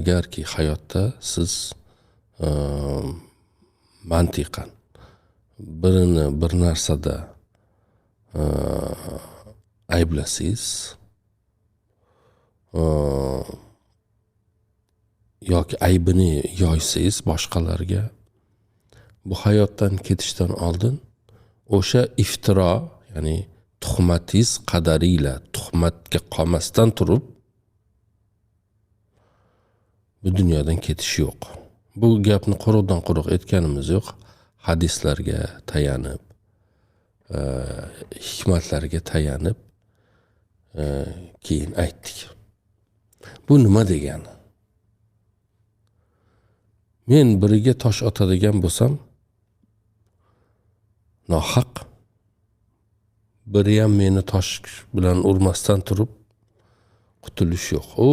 agarki hayotda siz e, mantiqan birini bir narsada e, ayblasangiz e, yoki aybini yoysangiz boshqalarga bu hayotdan ketishdan oldin o'sha iftiro ya'ni tuhmatingiz qadariyle tuhmatga qolmasdan turib bu dunyodan ketish yo'q bu gapni quruqdan quruq aytganimiz yo'q. Hadislarga tayanib e, hikmatlarga tayanib e, keyin aytdik. Bu nima degani? Men biriga tosh otadigan bo'lsam nohaq. Biri ham meni tosh bilan urmasdan turib qutulish yo'q. U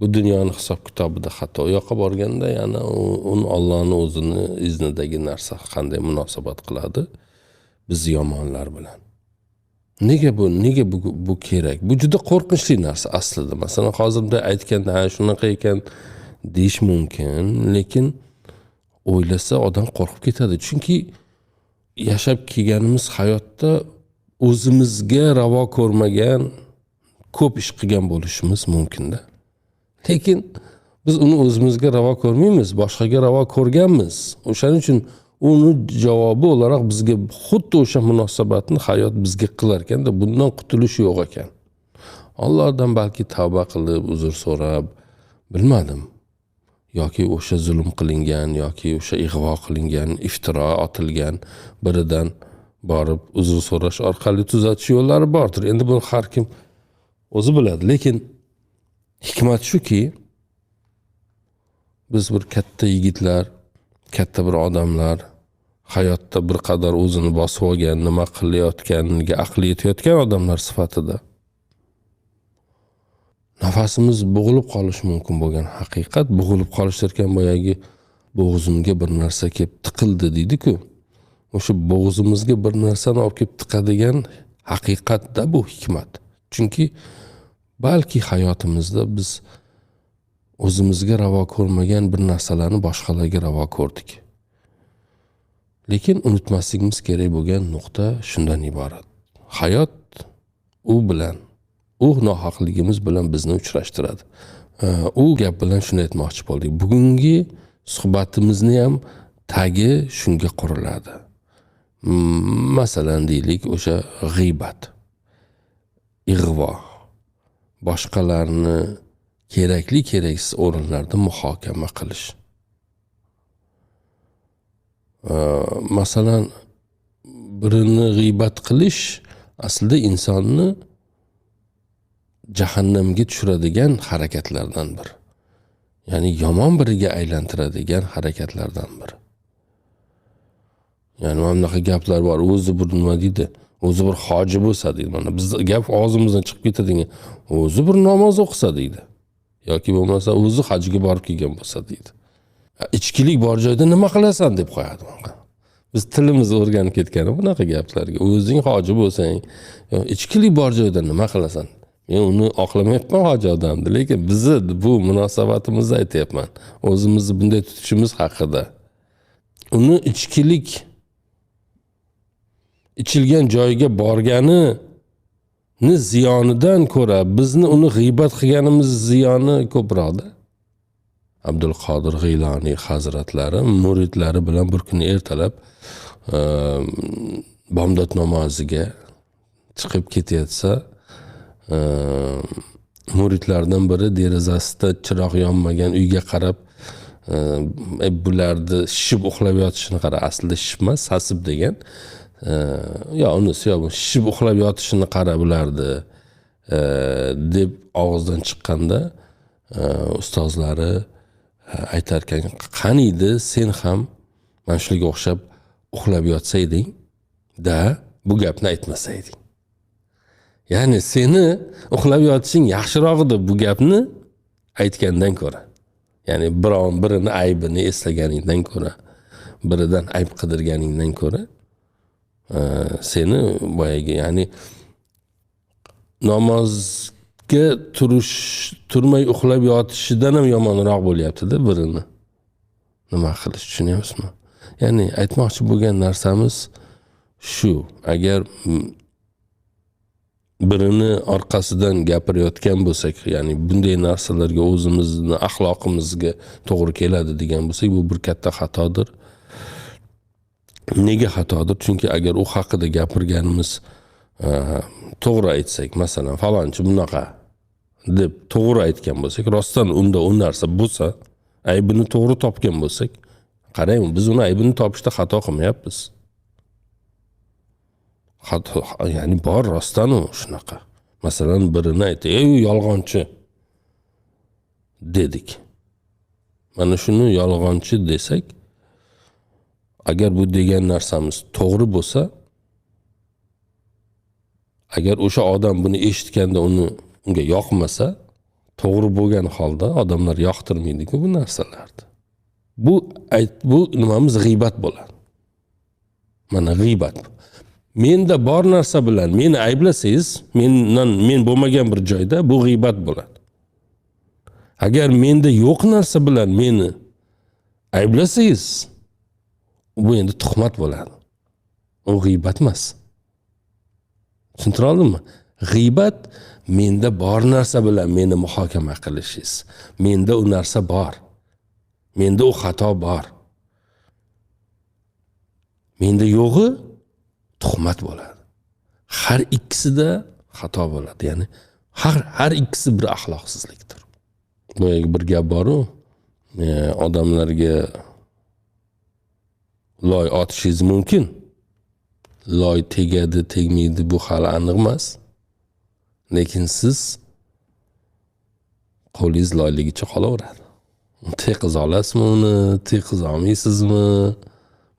bu dunyoni hisob kitobida xato u yoqqa borganda yana uni ollohni o'zini iznidagi narsa qanday munosabat qiladi? Biz yomonlar bilan. Nega bu nega bu, bu kerak? Bu juda qo'rqinchli narsa aslida. Masalan hozir bunday aytganda ha shunaqa ekan deyish mumkin lekin o'ylasa odam qo'rqib ketadi. Chunki yashab kelganimiz hayotda o'zimizga ravo ko'rmagan ko'p ish qilgan bo'lishimiz mumkinda. Lekin biz uni o'zimizga ravo ko'rmaymiz boshqaga ravo ko'rganmiz. O'shaning uchun uni javobi o'laroq bizga xuddi o'sha munosabatni hayot bizga qilar ekanda bundan qutulish yo'q ekan. Allohdan balki tavba qilib uzr so'rab bilmadim. Yoki o'sha zulm qilingan yoki o'sha ig'vo qilingan iftiro otilgan biridan borib uzr so'rash orqali tuzatish yo'llari bordir. Endi buni har kim o'zi biladi. Lekin hikmat shuki biz bir katta yigitlar katta bir odamlar hayotda bir qadar o'zini bosib olgan nima qilayotganiga aqli yetayotgan odamlar sifatida nafasimiz bo'g'ilib qolishi mumkin bo'lgan haqiqat bo'g'ilib qolish derkan boyagi bo'g'zimga bir narsa kelib tiqildi deydiku. O'sha bo'g'zimizga bir narsani olib kelib tiqadigan haqiqatda bu hikmat. Chunki balki hayotimizda biz o'zimizga ravo ko'rmagan bir narsalarni boshqalarga ravo ko'rdik. Lekin unutmasligimiz kerak bo'lgan nuqta shundan iborat. Hayot u bilan u nohaqligimiz bilan bizni uchrashtiradi. U gap bilan shuni aytmoqchi bo'ldik. Bugungi suhbatimizni ham tagi shunga quriladi. Masalan deylik o'sha g'iybat ig'vo. Boshqalarni kerakli keraksiz o'rinlarda muhokama qilish. Masalan birini g'iybat qilish aslida insonni jahannamga tushiradigan harakatlardan bir. Ya'ni yomon biriga aylantiradigan harakatlardan bir. Ya'ni mana bunaqa gaplar bor o'zi bir nima deydi? O'zi bir hoji bo'lsa deydi mana bizni gap og'zimizdan chiqib ketadigan o'zi bir namoz o'qisa deydi. Yoki bo'lmasa o'zi hajga borib kelgan bo'lsa deydi. Ichkilik bor joyda nima qilasan deb qo'yadi biz tilimiz o'rganib ketgan bunaqa gaplarga o'zing hoji bo'lsang ichkilik bor joyda nima qilasan? Men uni oqlamayapman hoji odamni lekin bizni bu munosabatimizni aytyapman. O'zimizni bunday tutishimiz haqida. Uni ichkilik ichilgan joyga borganini ziyonidan ko'ra bizni uni g'iybat qilganimiz ziyoni ko'proqda abdul qodir g'iyloniy hazratlari muridlari bilan bir kuni ertalab e, bomdod namoziga chiqib ketayotsa e, muridlardan biri derazasida chiroq yonmagan uyga qarab e, bularni shishib uxlab yotishini qara aslida shishib emas sasib degan yo unisi yo shishib uxlab yotishini qara bularni deb og'izdan chiqqanda ustozlari e, aytarkan qaniydi sen ham mana shularga o'xshab uxlab yotsa eding da bu gapni aytmasa eding ya'ni seni uxlab yotishing yaxshiroq edi bu gapni aytgandan ko'ra ya'ni biron birini aybini eslaganingdan ko'ra biridan ayb qidirganingdan ko'ra seni boyagi ya'ni namozga turish turmay uxlab yotishidan ham yomonroq bo'lyaptida birini. Nima qilish tushunyapsizmi? Ya'ni aytmoqchi bo'lgan narsamiz shu agar birini orqasidan gapirayotgan bo'lsak ya'ni bunday narsalarga o'zimizni axloqimizga to'g'ri keladi degan bo'lsak bu bir katta xatodir. Nega xatodir? Chunki agar u haqida gapirganimiz e, to'g'ri aytsak masalan falonchi bunaqa deb to'g'ri aytgan bo'lsak rostdan unda u narsa bo'lsa aybini to'g'ri topgan bo'lsak qarang biz uni aybini topishda xato qilmayapmiz. Xato ya'ni bor rostdan u shunaqa. Masalan birini aytdi ey u yolg'onchi dedik. Mana shuni yolg'onchi desak agar bu degan narsamiz to'g'ri bo'lsa agar o'sha odam buni eshitganda uni unga yoqmasa to'g'ri bo'lgan holda odamlar yoqtirmaydiku bu narsalarni. Bu ayt bu nimamiz g'iybat bo'ladi. Mana g'iybat. Menda bor narsa bilan meni ayblasangiz mendan men bo'lmagan bir joyda bu g'iybat bo'ladi. Agar menda yo'q narsa bilan meni ayblasangiz bu endi tuhmat bo'ladi. U g'iybat emas. Tushuntira oldimmi g'iybat menda bor narsa bilan meni muhokama qilishingiz. Menda u narsa bor. Menda u xato bor. Menda yo'g'i tuhmat bo'ladi. Har ikkisida xato bo'ladi. Ya'ni har har ikkisi bir axloqsizlikdir. Boyagi bir gap boru. Odamlarga loy otishingiz mumkin. Loy tegadi tegmaydi bu hali aniq emas. Lekin siz qo'lingiz loyligicha qolaveradi. Teqiza olasizmi uni? Teqiza olmaysizmi?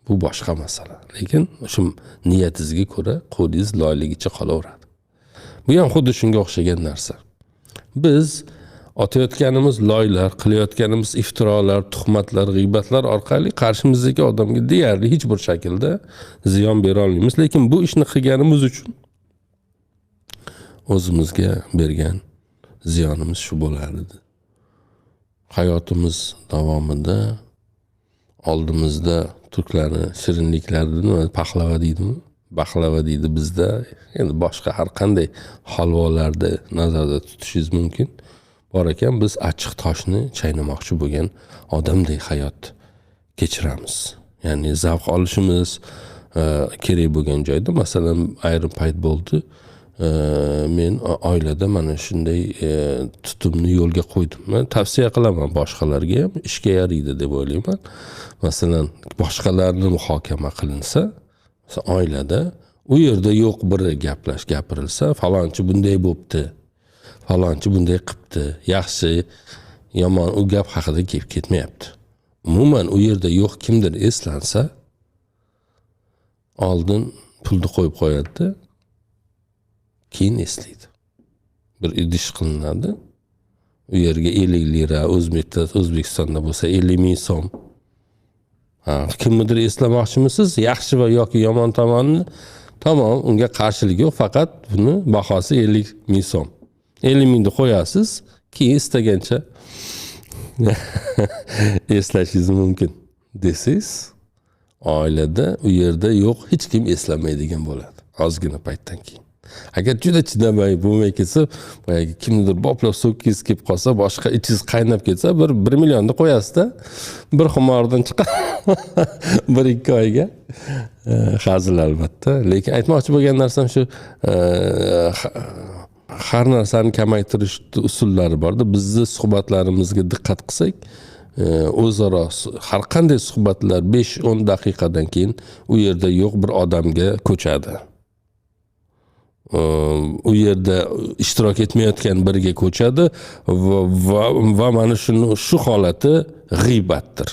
Bu boshqa masala. Lekin shu niyatingizga ko'ra qo'lingiz loyligicha qolaveradi. Bu ham xuddi shunga o'xshagan narsa. Biz otayotganimiz loylar qilayotganimiz iftirolar tuhmatlar g'iybatlar orqali qarshimizdagi odamga deyarli hech bir shaklda ziyon bera olmaymiz. Lekin bu ishni qilganimiz uchun o'zimizga bergan ziyonimiz shu bo'lardi. Hayotimiz davomida oldimizda turklarni shirinliklari nima paxlava deydimi? Baklava deydi bizda. Endi boshqa har qanday holvolarni nazarda tutishingiz mumkin bor ekan biz achchiq toshni chaynamoqchi bo'lgan odamdek hayot kechiramiz. Ya'ni zavq olishimiz e, kerak bo'lgan joyda. Masalan ayrim payt bo'ldi e, men oilada mana shunday e, tutumni yo'lga qo'ydim. Man tavsiya qilaman boshqalarga ham ishga yaraydi deb o'ylayman. Masalan boshqalarni muhokama qilinsa oilada u yerda yo'q biri gaplash gapirilsa falonchi bunday bo'libdi falonchi bunday qilibdi yaxshi yomon u gap haqida kelib ketmayapti. Umuman u yerda yo'q kimdir eslansa oldin pulni qo'yib qo'yadida keyin eslaydi. Bir idish qilinadi. U yerga ellik lira o'zbekda o'zbekistonda bo'lsa ellik ming so'm. Kimnidir eslamoqchimisiz? Yaxshi va yoki yomon tomonni tamom unga qarshilik yo'q faqat buni bahosi ellik ming so'm. Ellik mingni qo'yasiz keyin istagancha eslashingiz mumkin desangiz oilada u yerda yo'q hech kim eslamaydigan bo'ladi. Ozgina paytdan keyin. Agar juda chidamay bo'lmay ketsa boyagi kimnidir boplab so'kkingiz kelib qolsa boshqa ichingiz qaynab ketsa bir bir millionni qo'yasizda bir xumordan chiqadi bir ikki oyga. Hazil albatta. Lekin aytmoqchi bo'lgan narsam shu har narsani kamaytirish usullari borda bizni suhbatlarimizga diqqat qilsak e, o'zaro har qanday suhbatlar besh o'n daqiqadan keyin u yerda yo'q bir odamga ko'chadi. E, u yerda ishtirok etmayotgan biriga ko'chadi va, va, va mana shuni shu holati g'iybatdir.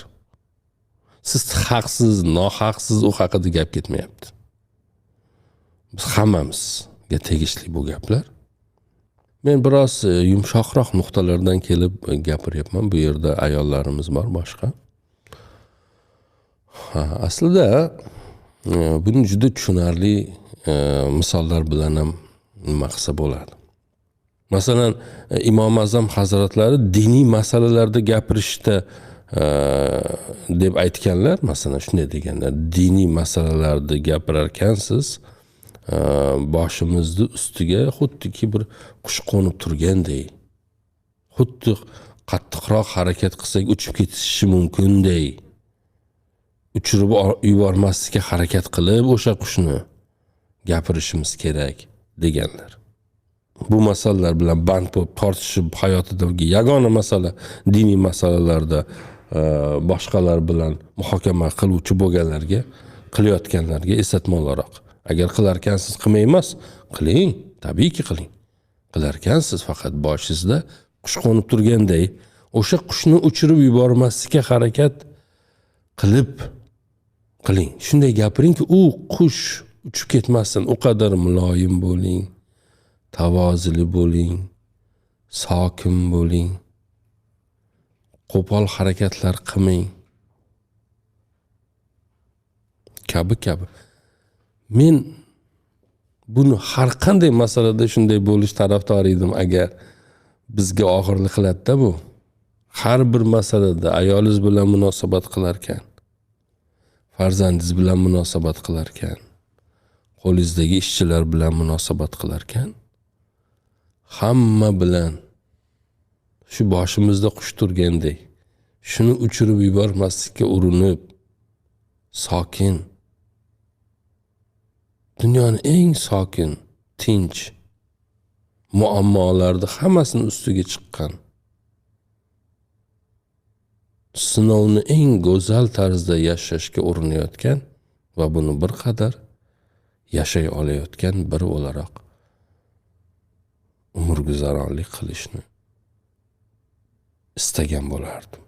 Siz haqsiz nohaqsiz u haqida gap ketmayapti. Biz hammamizga tegishli bu gaplar. Men biroz e, yumshoqroq nuqtalardan kelib e, gapiryapman. Bu yerda ayollarimiz bor boshqa. Ha aslida e, buni juda tushunarli misollar bilan ham nima qilsa bo'ladi. Masalan imom azam hazratlari diniy masalalarda gapirishda deb aytganlar. Masalan shunday deganlar diniy masalalarda gapirarkansiz e, boshimizni ustiga xuddiki bir qush qo'nib turganday xuddi qattiqroq harakat qilsak uchib ketishi mumkinday. Uchirib yubormaslikka harakat qilib o'sha qushni gapirishimiz kerak deganlar. Bu masalalar bilan band bo'lib tortishib hayotidagi yagona masala diniy masalalarda e, boshqalar bilan muhokama qiluvchi bo'lganlarga qilayotganlarga eslatma o'laroq agar qilarkansiz qilmay emas qiling tabiiyki qiling. Qilar ekansiz faqat boshingizda qush qo'nib turganday o'sha qushni uchirib yubormaslikka harakat qilib qiling. Shunday gapiringki u qush uchib ketmasin u qadar muloyim bo'ling tavozili bo'ling sokin bo'ling. Qo'pol harakatlar qilmang. Kabi kabi men buni har qanday masalada shunday bo'lish tarafdori edim agar bizga og'irlik qiladida bu. Har bir masalada ayolingiz bilan munosabat qilarkan farzandingiz bilan munosabat qilarkan qo'lingizdagi ishchilar bilan munosabat qilarkan hamma bilan shu boshimizda qush turgandek shuni uchirib yubormaslikka urinib sokin dunyoni eng sokin tinch muammolarni hammasini ustiga chiqqan. Sinovni eng go'zal tarzda yashashga urinayotgan va buni bir qadar yashay olayotgan biri o'laroq umrguzaronlik qilishni istagan bo'lardim.